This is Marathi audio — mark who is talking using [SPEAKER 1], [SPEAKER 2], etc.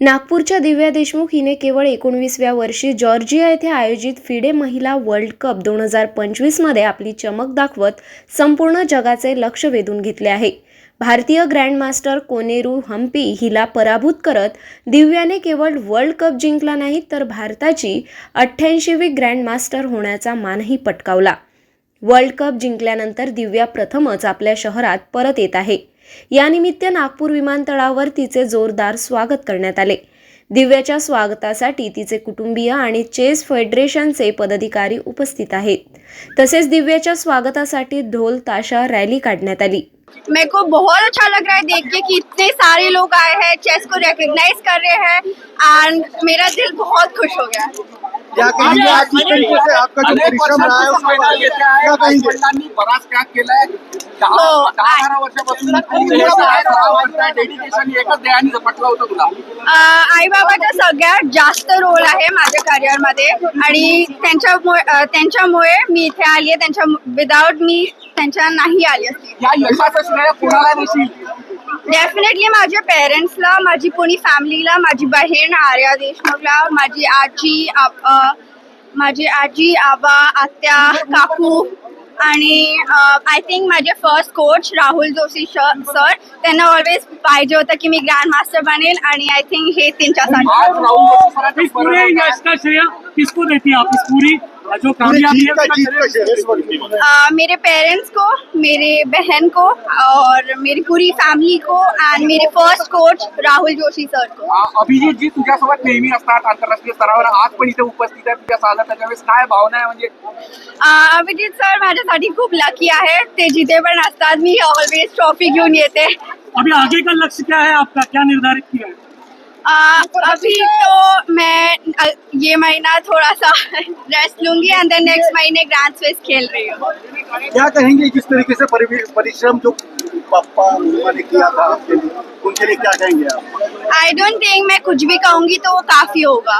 [SPEAKER 1] नागपूरच्या दिव्या देशमुख हिने केवळ एकोणवीसव्या वर्षी जॉर्जिया येथे आयोजित फिडे महिला वर्ल्ड कप दोन हजार पंचवीसमध्ये आपली चमक दाखवत संपूर्ण जगाचे लक्ष वेधून घेतले आहे. भारतीय ग्रँडमास्टर कोनेरू हम्पी हिला पराभूत करत दिव्याने केवळ वर्ल्ड कप जिंकला नाही तर भारताची अठ्ठ्याऐंशीवी ग्रँडमास्टर होण्याचा मानही पटकावला. वर्ल्ड कप जिंकल्यानंतर दिव्या प्रथमच आपल्या शहरात परत येत आहे. यानिमित्त नागपूर विमानतळावर तिचे जोरदार स्वागत करण्यात आले. दिव्याच्या स्वागतासाठी तिचे कुटुंबीय आणि चेस फेडरेशनचे पदाधिकारी उपस्थित आहेत. तसेच दिव्याच्या स्वागतासाठी ढोल ताशा रॅली काढण्यात आली.
[SPEAKER 2] मेरे को बहुत अच्छा लग रहा है देख के कि इतने सारे लोग आए हैं चेस को रिकॉग्नाइज कर रहे हैं एंड मेरा दिल बहुत खुश हो गया. है
[SPEAKER 3] तरीके से आपका जो परिश्रम रहा है उसके बारे में क्या कहेंगे
[SPEAKER 4] बराच त्याग केलाय दहा
[SPEAKER 2] हो,
[SPEAKER 4] दहा बारा वर्षापासून डेडिकेशन एकच झपटलं होतं तुला.
[SPEAKER 2] आई बाबाचा सगळ्यात जास्त रोल आहे माझ्या करिअरमध्ये आणि त्यांच्यामुळे अं, त्यांच्यामुळे मी इथे आली आहे. त्यांच्या विदाऊट मी त्यांच्या नाही आली असती.
[SPEAKER 4] या यशाचं श्रेय कोणाला देशील
[SPEAKER 2] डेफिनेटली माझ्या पेरेंट्सला माझी पुणी फॅमिलीला माझी बहीण आर्या देशमुखला माझी आजी माझी आजी आबा आत्या काकू आणि आय थिंक माझे first coach Rahul Joshi sir त्यांना ऑलवेज पाहिजे होतं की मी ग्रँड मास्टर बनेल आणि आय थिंक हे त्यांच्यासाठी. अ, मेरे पेरेंट्स को मेरे बहन को और मेरी पूरी फैमिली को एंड मेरे first coach Rahul Joshi sir को।
[SPEAKER 4] आ, अभिजित जी तुझ्यासोबत नेहमी असतात आंतरराष्ट्रीय स्तरावर. आज पण इथे उपस्थित आहे तुझ्या साजरा त्याच्यावेळेस काय भावना आहे म्हणजे?
[SPEAKER 2] अ, अभिजित सर माझ्यासाठी खूप लकी आहे. ते जिथे पण असतात मी ऑलवेज ट्रॉफी घेऊन येते.
[SPEAKER 5] अभी आगे का लक्ष्य क्या है आपका? क्या निर्धारित किया है?
[SPEAKER 2] अ, अभी मैं ये महीना थोड़ा सा रेस्ट लूँगी एंड देन नेक्स्ट महीने ग्रैंड स्विस खेल रही हूँ।
[SPEAKER 3] क्या कहेंगे किस तरीके से परिश्रम जो पापा ने किया था उनके लिए क्या कहेंगे आप?
[SPEAKER 2] आई डोंट थिंक मैं कुछ भी कहूँगी तो वो काफ़ी होगा।